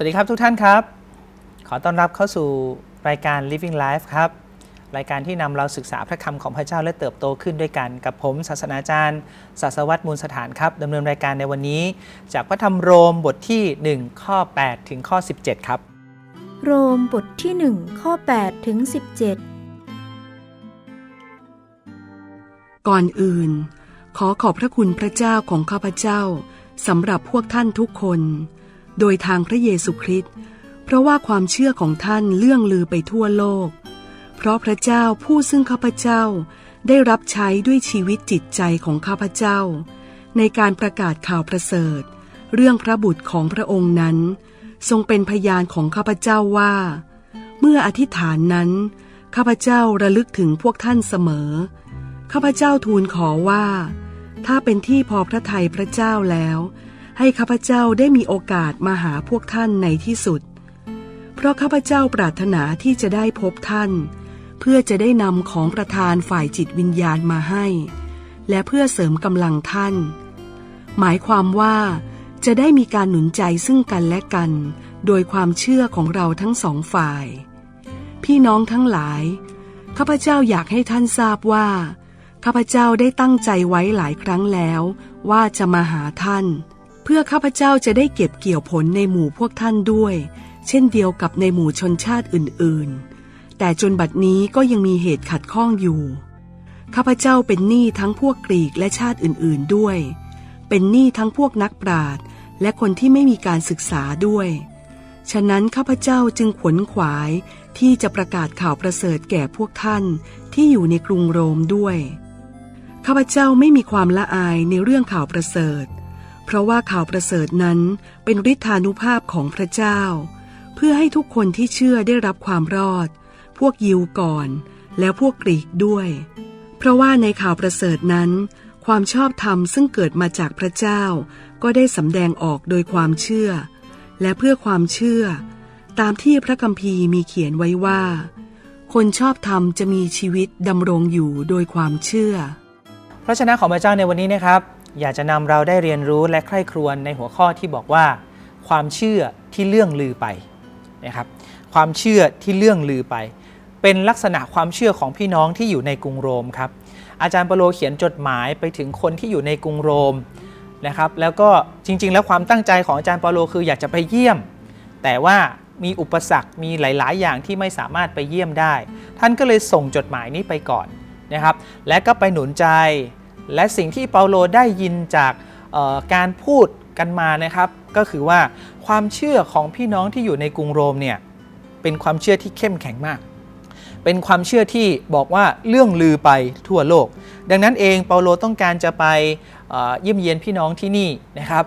สวัสดีครับทุกท่านครับ ขอต้อนรับเข้าสู่รายการ Living Life ครับ รายการที่นำเราศึกษาพระคำของพระเจ้าและเติบโตขึ้นด้วยกันกับผม ศาสนาจารย์ศาสวัตมูลสถานครับดำเนินรายการในวันนี้ จากพระธรรมโรมบทที่ 1 ข้อ 8 ถึงข้อ 17 ครับ โรมบทที่ 1 ข้อ 8 ถึง 17 ก่อนอื่น ขอขอบพระคุณพระเจ้าของข้าพเจ้าสำหรับพวกท่านทุกคน โดยทางพระเยซูคริสต์เพราะว่าความเชื่อของท่านเลื่องลือไปทั่วโลก เพราะพระเจ้าผู้ซึ่งข้าพเจ้าได้รับใช้ด้วยชีวิตจิตใจของข้าพเจ้า ในการประกาศข่าวประเสริฐ เรื่องพระบุตรของพระองค์นั้น ทรงเป็นพยานของข้าพเจ้าว่า เมื่ออธิษฐานนั้นข้าพเจ้าระลึกถึงพวกท่านเสมอ ข้าพเจ้าทูลขอว่า ถ้าเป็นที่พอพระทัยพระเจ้าแล้ว ให้ข้าพเจ้าได้มีโอกาสมาหาพวกท่านในที่สุด เพราะข้าพเจ้าปรารถนาที่จะได้พบท่าน เพื่อจะได้นำของประธานฝ่ายจิตวิญญาณมาให้ และเพื่อเสริมกำลังท่าน หมายความว่าจะได้มีการหนุนใจซึ่งกันและกัน โดยความเชื่อของเราทั้งสองฝ่าย พี่น้องทั้งหลาย ข้าพเจ้าอยากให้ท่านทราบว่า ข้าพเจ้าได้ตั้งใจไว้หลายครั้งแล้ว ว่าจะมาหาท่าน พื่อข้าพเจ้าจะได้เก็บเกี่ยวผลในหมู่พวกท่านด้วย เช่นเดียวกับในหมู่ชนชาติอื่นๆ แต่จนบัดนี้ก็ยังมีเหตุขัดข้องอยู่ ข้าพเจ้าเป็นหนี้ทั้งพวกกรีกและชาติอื่นๆด้วย เป็นหนี้ทั้งพวกนักปราชญ์และคนที่ไม่มีการศึกษาด้วย ฉะนั้นข้าพเจ้าจึงขวนขวายที่จะประกาศข่าวประเสริฐแก่พวกท่านที่อยู่ในกรุงโรมด้วย ข้าพเจ้าไม่มีความละอายในเรื่องข่าวประเสริฐ เพราะว่าข่าวประเสริฐนั้นเป็นฤทธานุภาพของพระเจ้า เพื่อให้ทุกคนที่เชื่อได้รับความรอด พวกยิวก่อน แล้วพวกกรีกด้วย เพราะว่าในข่าวประเสริฐนั้น ความชอบธรรมซึ่งเกิดมาจากพระเจ้า ก็ได้สำแดงออกโดยความเชื่อ และเพื่อความเชื่อ ตามที่พระคัมภีร์มีเขียนไว้ว่า คนชอบธรรมจะมีชีวิตดำรงอยู่โดยความเชื่อพระชนะของพระเจ้าในวันนี้นะครับ อยากจะนำเราได้เรียนรู้และใคร่ครวญในหัวข้อที่บอกว่า ความเชื่อที่เลื่องลือไปนะครับความเชื่อที่เลื่องลือไป เป็นลักษณะความเชื่อของพี่น้องที่อยู่ในกรุงโรมครับอาจารย์เปโลเขียนจดหมายไปถึงคนที่อยู่ในกรุงโรมนะครับแล้วก็จริง ๆ แล้วความตั้งใจของอาจารย์เปโลคืออยากจะไปเยี่ยม แต่ว่ามีอุปสรรคมีหลาย ๆ อย่างที่ไม่สามารถไปเยี่ยมได้ ท่านก็เลยส่งจดหมายนี้ไปก่อนนะครับและก็ไปหนุนใจ และสิ่งที่เปาโลได้ยินจากการพูดกันมานะครับ ก็คือว่าความเชื่อของพี่น้องที่อยู่ในกรุงโรมเนี่ยเป็นความเชื่อที่เข้มแข็งมาก เป็นความเชื่อที่บอกว่าเรื่องลือไปทั่วโลก ดังนั้นเองเปาโลต้องการจะไปเยี่ยมเยียนพี่น้องที่นี่นะครับ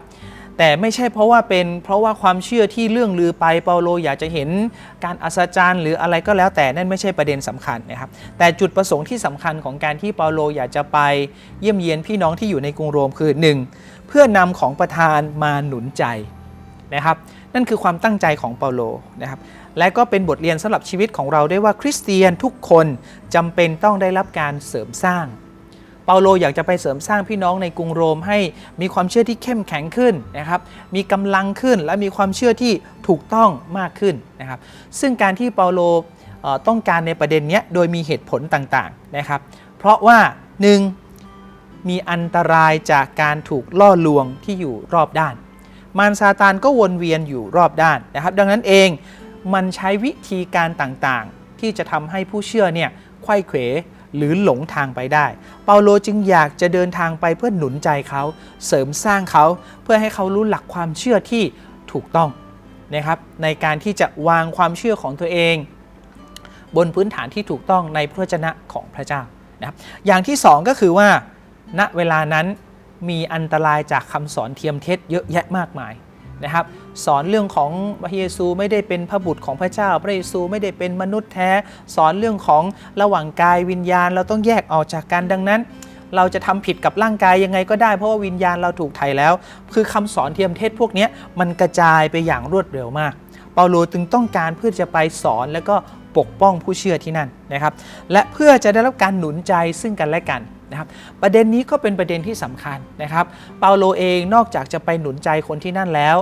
แต่ไม่ใช่เพราะว่าเป็นเพราะว่าความเชื่อที่เรื่องลือไปเปาโลอยากจะเห็นการอัศจรรย์หรืออะไรก็แล้วแต่นั่นไม่ใช่ประเด็นสำคัญนะครับ แต่จุดประสงค์ที่สำคัญของการที่เปาโลอยากจะไปเยี่ยมเยียนพี่น้องที่อยู่ในกรุงโรมคือ 1. เพื่อนำของประธานมาหนุนใจนะครับ นั่นคือความตั้งใจของเปาโลนะครับและก็เป็นบทเรียนสำหรับชีวิตของเราได้วยว่าคริสเตียนทุกคนจำเป็นต้องได้รับการเสริมสร้าง เปาโลอยากจะไปเสริมสร้างพี่น้องในกรุงโรมให้มีความเชื่อที่เข้มแข็งขึ้นนะครับ มีกำลังขึ้นและมีความเชื่อที่ถูกต้องมากขึ้นนะครับ ซึ่งการที่เปาโลต้องการในประเด็นนี้โดยมีเหตุผลต่างๆนะครับ เพราะว่า 1. มีอันตรายจากการถูกล่อลวงที่อยู่รอบด้าน มารซาตานก็วนเวียนอยู่รอบด้านนะครับ ดังนั้นเองมันใช้วิธีการต่างๆ ที่จะทำให้ผู้เชื่อเนี่ยไขว้เขว หรือหลงทางไปได้ เปาโลจึงอยากจะเดินทางไปเพื่อหนุนใจเขาเสริมสร้างเขาเพื่อให้เขารู้หลักความเชื่อที่ถูกต้องนะครับในการที่จะวางความเชื่อของตัวเอง บนพื้นฐานที่ถูกต้องในพระวจนะของพระเจ้านะครับอย่างที่สองก็คือว่า ณเวลานั้นมีอันตรายจากคำสอนเทียมเท็จเยอะแยะมากมาย นะครับสอนเรื่องของพระเยซูไม่ได้เป็นพระบุตรของพระเจ้า พระเยซูไม่ได้เป็นมนุษย์แท้ สอนเรื่องของระหว่างกายวิญญาณเราต้องแยกออกจากกันดังนั้น เราจะทำผิดกับร่างกายยังไงก็ได้ เพราะว่าวิญญาณเราถูกไถ่แล้ว คือคำสอนเทียมเท็จพวกนี้มันกระจายไปอย่างรวดเร็วมากเปาโลจึงต้องการเพื่อจะไปสอนแล้วก็ปกป้องผู้เชื่อที่นั่นนะครับ และเพื่อจะได้รับการหนุนใจซึ่งกันและกัน นะครับประเด็นนี้ก็เป็นประเด็นที่สำคัญนะครับเปาโลเองนอกจากจะไปหนุนใจคนที่นั่นแล้ว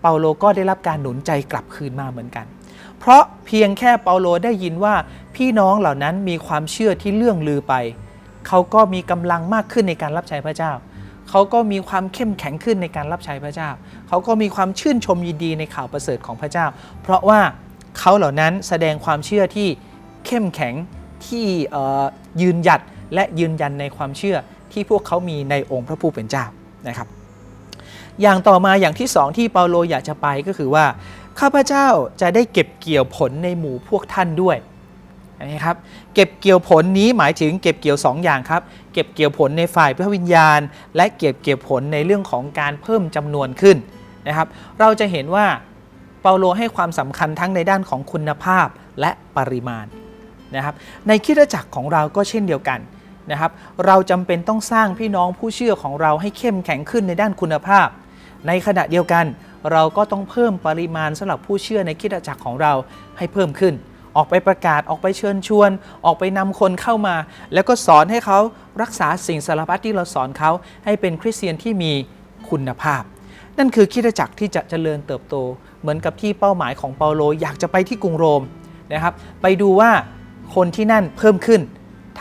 เปาโลก็ได้รับการหนุนใจกลับคืนมาเหมือนกัน เพราะเพียงแค่เปาโลได้ยินว่าพี่น้องเหล่านั้นมีความเชื่อที่เลื่องลือไป เขาก็มีกำลังมากขึ้นในการรับใช้พระเจ้าเขาก็มีความเข้มแข็งขึ้นในการรับใช้พระเจ้า เขาก็มีความชื่นชมยินดีในข่าวประเสริฐของพระเจ้า เพราะว่าเขาเหล่านั้นแสดงความเชื่อที่เข้มแข็งที่ยืนหยัด และยืนยันในความเชื่อที่พวกเขามีในองค์พระผู้เป็นเจ้านะครับ อย่างต่อมาอย่างที่สองที่เปาโลอยากจะไปก็คือว่า ข้าพเจ้าจะได้เก็บเกี่ยวผลในหมู่พวกท่านด้วยนะครับเก็บเกี่ยวผลนี้หมายถึงเก็บเกี่ยวสองอย่างครับ เก็บเกี่ยวผลในฝ่ายพระวิญญาณ และเก็บเกี่ยวผลในเรื่องของการเพิ่มจำนวนขึ้นนะครับ เราจะเห็นว่าเปาโลให้ความสำคัญทั้งในด้านของคุณภาพและปริมาณนะครับ ในคิดจักรของเราก็เช่นเดียวกัน นะครับเราจำเป็นต้องสร้างพี่น้องผู้เชื่อของเราให้เข้มแข็งขึ้นในด้านคุณภาพ ในขณะเดียวกัน เราก็ต้องเพิ่มปริมาณสำหรับผู้เชื่อในคิดจักรของเราให้เพิ่มขึ้น ออกไปประกาศออกไปเชิญชวน ออกไปนำคนเข้ามา แล้วก็สอนให้เขารักษาสิ่งสารพัดที่เราสอนเขาให้เป็นคริสเตียนที่มีคุณภาพ นั่นคือคิดจักรที่จะเจริญเติบโต เหมือนกับที่เป้าหมายของเปาโลอยากจะไปที่กรุงโรมนะครับ ไปดูว่าคนที่นั่นเพิ่มขึ้น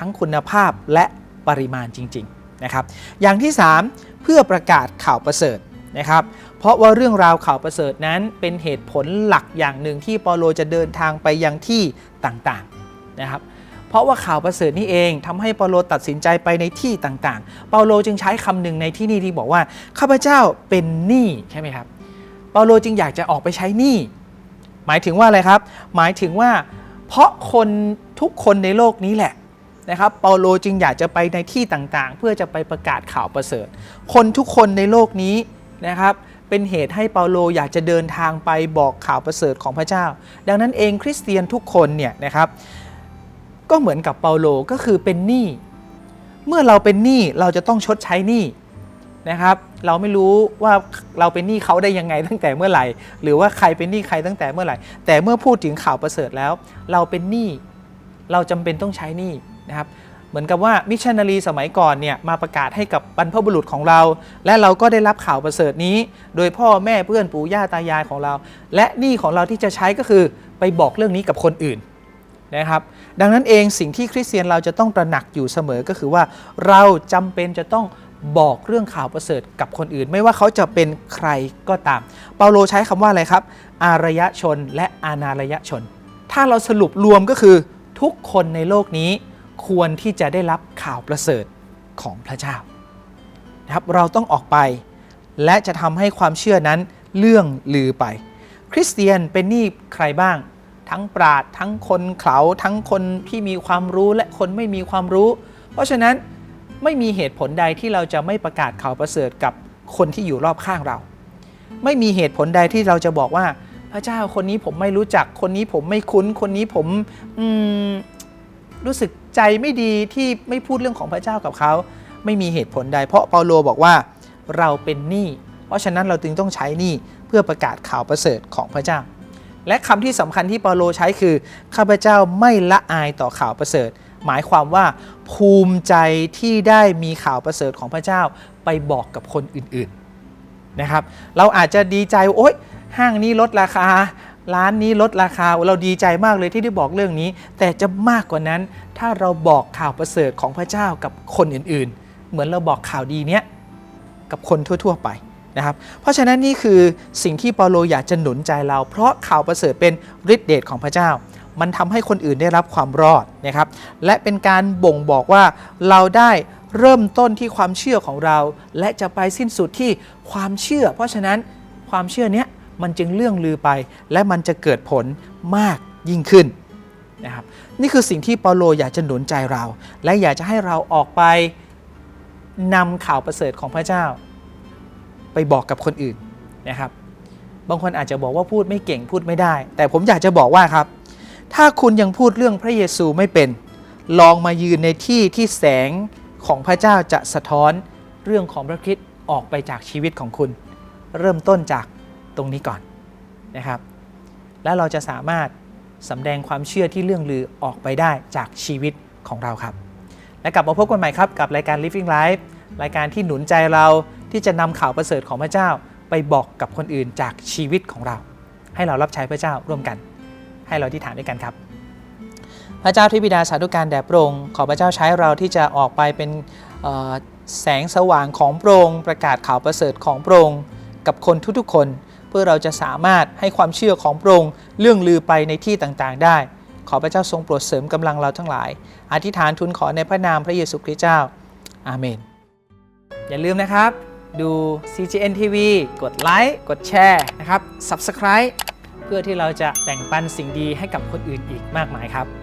ทั้งคุณภาพและปริมาณจริงๆนะครับอย่างที่ 3 เพื่อประกาศข่าวประเสริฐนะครับเพราะว่าเรื่องราวข่าวประเสริฐนั้นเป็นเหตุผลหลักอย่างหนึ่งที่เปาโลจะเดินทางไปยังที่ต่างๆนะครับเพราะว่าข่าวประเสริฐนี่เองทำให้เปาโลตัดสินใจไปในที่ต่างๆ เปาโลจึงใช้คำหนึ่งในที่นี่ที่บอกว่าข้าพเจ้าเป็นหนี้ใช่ไหมครับเปาโลจึงอยากจะออกไปใช้หนี้หมายถึงว่าอะไรครับ หมายถึงว่า เพราะคนทุกคนในโลกนี้แหละ นะครับเปาโลจึงอยากจะไปในที่ต่างๆ เพื่อจะไปประกาศข่าวประเสริฐ คนทุกคนในโลกนี้นะครับเป็นเหตุให้เปาโลอยากจะเดินทางไปบอกข่าวประเสริฐของพระเจ้า ดังนั้นเองคริสเตียนทุกคนเนี่ยนะครับก็เหมือนกับเปาโลก็คือเป็นหนี้เมื่อเราเป็นหนี้เราจะต้องชดใช้หนี้นะครับ เราไม่รู้ว่าเราเป็นหนี้เขาได้ยังไงตั้งแต่เมื่อไหร่ หรือว่าใครเป็นหนี้ใครตั้งแต่เมื่อไหร่ แต่เมื่อพูดถึงข่าวประเสริฐแล้ว เราเป็นหนี้เราจำเป็นต้องใช้หนี้ นะครับเหมือนกับว่ามิชชันนารีสมัยก่อนเนี่ยมาประกาศให้กับบรรพบุรุษของเรา และเราก็ได้รับข่าวประเสริฐนี้ โดยพ่อแม่เพื่อนปู่ย่าตายายของเรา และหนี้ของเราที่จะใช้ก็คือไปบอกเรื่องนี้กับคนอื่นนะครับดังนั้นเองสิ่งที่คริสเตียนเราจะต้องตระหนักอยู่เสมอก็คือว่าเราจำเป็นจะต้องบอกเรื่องข่าวประเสริฐกับคนอื่น ไม่ว่าเขาจะเป็นใครก็ตาม เปาโลใช้คำว่าอะไรครับ อารยชนและอานารยชน ถ้าเราสรุปรวมก็คือทุกคนในโลกนี้ ควรที่จะได้รับข่าวประเสริฐของพระเจ้านะครับเราต้องออกไป และจะทำให้ความเชื่อนั้นเลื่องลือไป คริสเตียนเป็นหนี้ใครบ้าง ทั้งปราดทั้งคนเขาทั้งคนที่มีความรู้และคนไม่มีความรู้ เพราะฉะนั้นไม่มีเหตุผลใดที่เราจะไม่ประกาศข่าวประเสริฐกับคนที่อยู่รอบข้างเรา ไม่มีเหตุผลใดที่เราจะบอกว่าพระเจ้าคนนี้ผมไม่รู้จักคนนี้ผมไม่คุ้นคนนี้ผมอืมรู้สึก ใจไม่ดีที่ไม่พูดเรื่องของพระเจ้ากับเขา ไม่มีเหตุผลใด เพราะเปาโลบอกว่าเราเป็นหนี้เพราะฉะนั้นเราจึงต้องใช้หนี้เพื่อประกาศข่าวประเสริฐของพระเจ้า และคำที่สำคัญที่เปาโลใช้คือข้าพเจ้าไม่ละอายต่อข่าวประเสริฐ หมายความว่าภูมิใจที่ได้มีข่าวประเสริฐของพระเจ้าไปบอกกับคนอื่นๆนะครับ เราอาจจะดีใจโอ๊ยห้างนี้ลดราคา ร้านนี้ลดราคาเราดีใจมากเลยที่ได้บอกเรื่องนี้ แต่จะมากกว่านั้น ถ้าเราบอกข่าวประเสริฐของพระเจ้ากับคนอื่นๆ เหมือนเราบอกข่าวดีเนี้ยกับคนทั่ว ๆ ไปนะครับ เพราะฉะนั้นนี่คือสิ่งที่เปาโลอยากจะหนุนใจเรา เพราะข่าวประเสริฐเป็นฤทธิเดชของพระเจ้า มันทำให้คนอื่นได้รับความรอดนะครับ และเป็นการบ่งบอกว่าเราได้เริ่มต้นที่ความเชื่อของเรา และจะไปสิ้นสุดที่ความเชื่อ เพราะฉะนั้นความเชื่อเนี้ย มันจึงเลื่องลือไป และมันจะเกิดผลมากยิ่งขึ้นนะครับนี่คือสิ่งที่เปาโลอยากจะหนุนใจเรา และอยากจะให้เราออกไปนำข่าวประเสริฐของพระเจ้า ไปบอกกับคนอื่นนะครับ บางคนอาจจะบอกว่าพูดไม่เก่งพูดไม่ได้ แต่ผมอยากจะบอกว่าครับ ถ้าคุณยังพูดเรื่องพระเยซูไม่เป็น ลองมายืนในที่ที่แสงของพระเจ้าจะสะท้อนเรื่องของพระคริสต์ออกไปจากชีวิตของคุณ เริ่มต้นจาก ตรงนี้ก่อนนะครับ แล้วเราจะสามารถสำแดงความเชื่อที่เรื่องลือออกไปได้จากชีวิตของเราครับ และกลับมาพบกันใหม่ครับกับรายการ Living Life รายการที่หนุนใจเราที่จะนำข่าวประเสริฐของพระเจ้า ไปบอกกับคนอื่นจากชีวิตของเรา ให้เรารับใช้พระเจ้าร่วมกัน ให้เราที่ฐานด้วยกันครับ พระเจ้าที่บิดาสาธุการแด่พระองค์ขอพระเจ้าใช้เราที่จะออกไปเป็นแสงสว่างของพระองค์ประกาศข่าวประเสริฐของพระองค์กับคนทุกๆคน เพื่อเราจะสามารถให้ความเชื่อของพระองค์เรื่องลือไปในที่ต่างๆ ได้ ขอพระเจ้าทรงโปรดเสริมกำลังเราทั้งหลาย อธิษฐานทูลขอในพระนามพระเยซูคริสต์เจ้า อาเมน อย่าลืมนะครับ ดู CGN TV กดไลค์กดแชร์นะครับ Subscribe เพื่อที่เราจะแบ่งปันสิ่งดีให้กับคนอื่นอีกมากมายครับ